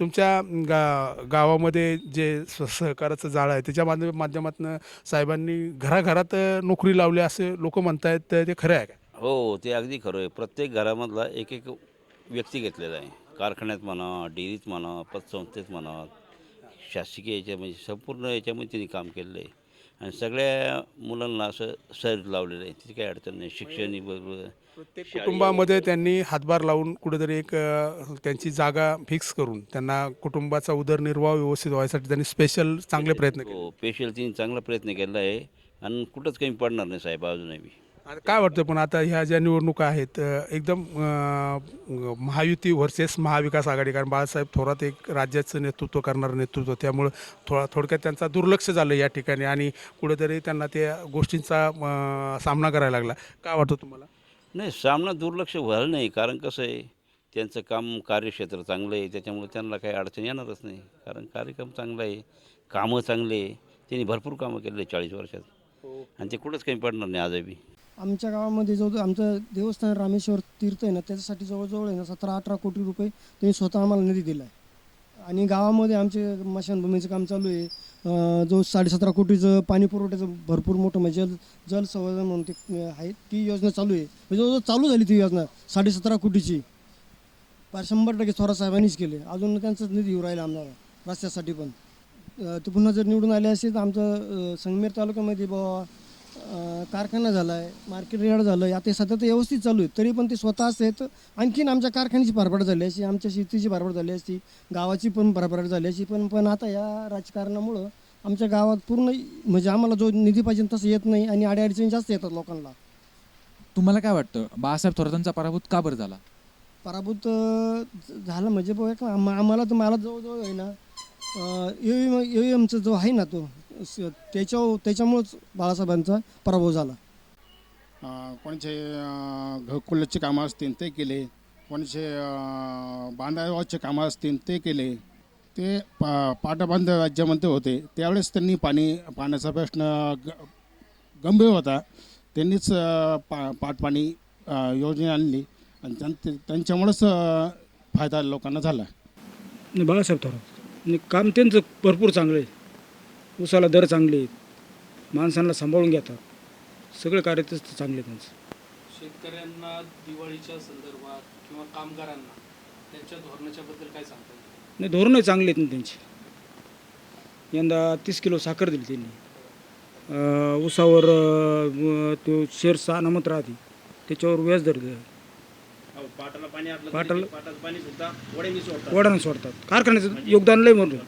तुमच्या गा गावामध्ये जे स सहकाराचं जाळं आहे त्याच्या माध्यम माध्यमातून साहेबांनी घराघरात नोकरी लावली असे लोक म्हणतायत तर ते खरं आहे का? हो ते अगदी खरं आहे. प्रत्येक घरामधला एक एक व्यक्ती घेतलेला आहे. कारखान्यात म्हणा डेअरीत म्हणा पतसंस्थेत म्हणा शासकीय याच्या म्हणजे संपूर्ण याच्यामध्ये त्यांनी काम केलेलं आहे. आणि सगळ्या मुलांना असं सर लावलेलं आहे. तिथे काही अडचण नाही. शिक्षण बरोबर. प्रत्येक कुटुंबामध्ये त्यांनी हातभार लावून कुठेतरी एक अ, त्यांची जागा फिक्स करून त्यांना कुटुंबाचा उदरनिर्वाह व्यवस्थित व्हायसाठी त्यांनी स्पेशल चांगले प्रयत्न केले. हो स्पेशल तिने चांगला प्रयत्न केला आहे. आणि कुठंच कमी पडणार नाही साहेब अजूनही. बी. आता काय वाटतं पण आता ह्या ज्या निवडणुका आहेत अ, एकदम अ, महायुती व्हर्सेस महाविकास आघाडी कारण बाळासाहेब थोरात एक राज्याचं नेतृत्व करणारं नेतृत्व त्यामुळं थोडा थोडक्यात त्यांचा दुर्लक्ष झालं या ठिकाणी आणि कुठेतरी त्यांना त्या गोष्टींचा अ, सामना करायला लागला. काय वाटतं तुम्हाला? नाही सामना दुर्लक्ष व्हायला नाही कारण कसं आहे त्यांचं काम कार्यक्षेत्र चांगलं आहे त्याच्यामुळे त्यांना काही अडचण येणारच नाही. कारण कार्यक्रम चांगला आहे कामं चांगले आहे त्यांनी भरपूर कामं केले आहे चाळीस वर्षात. आणि ते कुठंच कमी पडणार नाही आजही. आमच्या गावामध्ये जो आमचं देवस्थान रामेश्वर तीर्थ आहे ना त्याच्यासाठी जवळजवळ आहे ना सतरा अठरा कोटी रुपये त्यांनी स्वतः आम्हाला निधी दिला आहे आणि गावामध्ये आमचे मशानभूमीचं काम चालू आहे. जो साडेसतरा कोटीचं पाणी पुरवठ्याचं भरपूर मोठं म्हणजे जल जल संवर्धन म्हणून ते आहे. ती योजना चालू आहे. म्हणजे जवळजवळ चालू झाली ती योजना साडेसतरा कोटीची. पार शंभर टक्के स्वरा साहेबांनीच केले. अजून त्यांचाच निधी येऊ राहिला आम्हाला रस्त्यासाठी पण. अं, ते पुन्हा जर निवडून आले असेल तर आमचं संगमेर तालुक्यामध्ये बाबा कारखाना झाला आहे मार्केट यार्ड झालं आहे आता सतत व्यवस्थित चालू आहे. तरी पण ते स्वतः आहेत. आणखीन आमच्या कारखान्याची भरभराट झाली असती आमच्या शेतीची भरभराट झाली असती गावाची पण भरभराट झाली असती पण पण आता या राजकारणामुळं आमच्या गावात पूर्ण म्हणजे आम्हाला जो निधी पाहिजे तसं येत नाही आणि अडीअडचणी जास्त येतात लोकांना. तुम्हाला काय वाटतं? बाळासाहेब थोरातांचा पराभूत का बरं झाला? पराभूत झालं म्हणजे बघा आम्हाला तर मला जवळजवळ आहे ना यू एमचा जो आहे ना तो स- त्याच्या त्याच्यामुळंच बाळासाहेबांचा पराभव झाला. अं, कोणाचे अं, घरकुलाचे कामं असतील ते केले. कोणाचे अं, बांधावाचे कामं असतील ते केले. ते पा पाटबंध राज्यामध्ये होते. त्यावेळेस त्यांनी पाणी पाण्याचा प्रश्न ग- गंभीर होता. त्यांनीच अं, पा पाटपाणी अं, योजना आणली. आणि त्यां- त्यांच्यामुळंच अं, फायदा लोकांना झाला. नाही बाळासाहेब थोरात आणि काम त्यांचं भरपूर चांगलं आहे. उसाला दर चांगले आहेत. माणसांना सांभाळून घेतात. सगळे कार्य तेच चांगले त्यांचं. शेतकऱ्यांना दिवाळीच्या संदर्भात किंवा कामगारांना त्यांच्या धोरणाच्या बद्दल काय सांगता येईल? नाही धोरणं चांगली आहेत ना त्यांची. यंदा तीस किलो साखर दिली त्यांनी. अं, उसावर अं, तो शेर सहा नमत राहते. त्याच्यावर व्याज दर दिलं. पाटाला पाणी पाटाला पाटाचं पाणी सुद्धा वडानं सोडतात. कारखान्याचं योगदान लय म्हणून